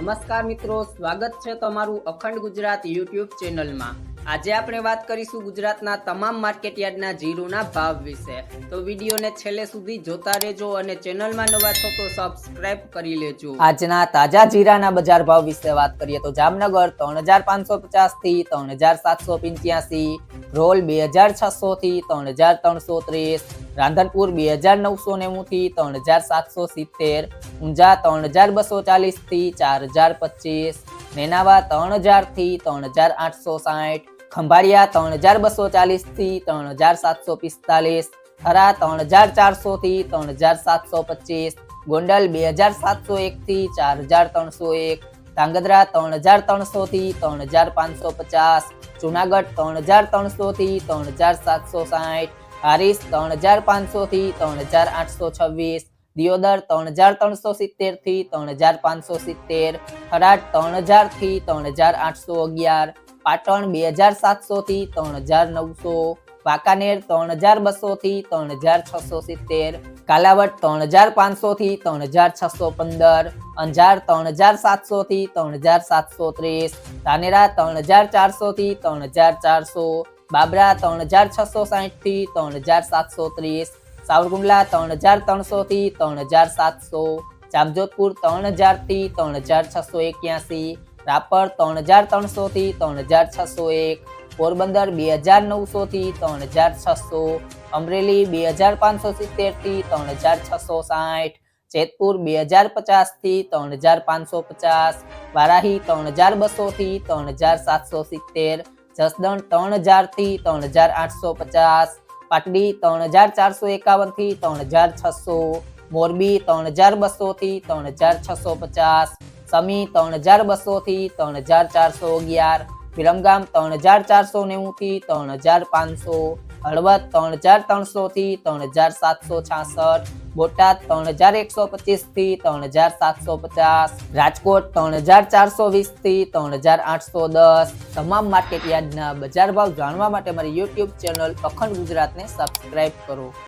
નમસ્કાર મિત્રો, સ્વાગત છે તમારું અખંડ ગુજરાત યુટ્યુબ ચેનલમાં. આજે આપણે વાત કરીશું ગુજરાતના તમામ માર્કેટયાર્ડના જીરુના ભાવ વિશે. તો વિડીયોને છેલ્લે સુધી જોતા રહેજો અને ચેનલમાં નવા છો તો સબસ્ક્રાઇબ કરી લેજો. આજના તાજા જીરાના બજાર ભાવ વિશે વાત કરીએ તો જામનગર ત્રણ હજાર પાંચસો પચાસથી ત્રણ હજાર સાતસો પંચ્યાસી, રોલ બે હજાર છસો થી ત્રણ હજાર ત્રણસો ત્રીસ રાંધનપુર બે હજાર નવસો નેવું થી ત્રણ હજાર સાતસો સિત્તેર, ઊંઝા ત્રણ હજાર બસો ચાલીસથી ચાર હજાર પચીસ નેનાવા ત્રણ હજારથી ત્રણ હજાર આઠસો સાઠ ખંભાળિયા ત્રણ હજાર બસો ચાલીસથી ત્રણ હજાર સાતસો પિસ્તાલીસ, થરા ત્રણ હજાર ચારસો થી ત્રણ હજાર સાતસો પચીસ, ગોંડલ બે હજાર સાતસો એક થી ચાર હજાર ત્રણસો એક ધાંગધ્રા ત્રણ હજાર ત્રણસો થી ત્રણ હજાર પાંચસો પચાસ જુનાગઢ ત્રણ હજાર ત્રણસો થી ત્રણ હજાર સાતસો સાઠ હારીસ ત્રણ હજાર પાંચસો થી ત્રણ હજાર આઠસો છવ્વીસ દિયોદર ત્રણ હજાર ત્રણસો સિત્તેરથી ત્રણ હજાર પાંચસો સિત્તેર થરાદ ત્રણ હજારથી ત્રણ હજાર આઠસો અગિયાર પાટણ બે હજાર સાતસો થી ત્રણ હજાર નવસો વાંકાનેર ત્રણ હજાર બસો થી ત્રણ હજાર છસો સિત્તેર કાલાવટ ત્રણ હજાર પાંચસો થી ત્રણ હજાર છસો પંદર અંજાર ત્રણ હજાર સાતસો થી ત્રણ હજાર સાતસો ત્રીસ ધાનેરા ત્રણ હજાર ચારસો થી ત્રણ હજાર ચારસો બાબરા ત્રણ હજાર છસો સાહીઠથી ત્રણ હજાર સાતસો ત્રીસ સાવરકુંડલા ત્રણ હજાર ત્રણસો થી ત્રણ હજાર સાતસો જામજોધપુર ત્રણ હજારથી ત્રણ હજાર છસો એક્યાસી રાપર ત્રણ હજાર ત્રણસો થી ત્રણ હજાર છસો એક પોરબંદર બે હજાર નવસો થી ત્રણ હજાર છસો અમરેલી બે હજાર પાંચસો સિત્તેરથી ત્રણ હજાર છસો સાઠ જેતપુર બે હજાર પચાસથી ત્રણ હજાર પાંચસો પચાસ વારાહી ત્રણ હજાર બસો થી ત્રણ હજાર સાતસો સિત્તેર જસદણ ત્રણ હજારથી ત્રણ હજાર આઠસો પચાસ પાટડી ત્રણ હજાર ચારસો એકાવનથી ત્રણ હજાર છસો મોરબી ત્રણ હજાર બસો થી ત્રણ હજાર છસો પચાસ સમી ત્રણ હજાર બસો થી ત્રણ હજાર ચારસો અગિયાર વિરમગામ ત્રણ હજાર ચારસો નેવું થી ત્રણ હજાર પાંચસો હળવદ ત્રણ હજાર ત્રણસો થી ત્રણ હજાર સાતસો છાસઠ બોટાદ ત્રણ હજાર એકસો પચીસથી ત્રણ હજાર સાતસો પચાસ, રાજકોટ ત્રણ હજાર ચારસો વીસથી ત્રણ હજાર આઠસો દસ. તમામ માર્કેટ યાર્ડના બજાર ભાવ જાણવા માટે મારી યુટ્યુબ ચેનલ અખંડ ગુજરાતને સબસ્ક્રાઇબ કરો.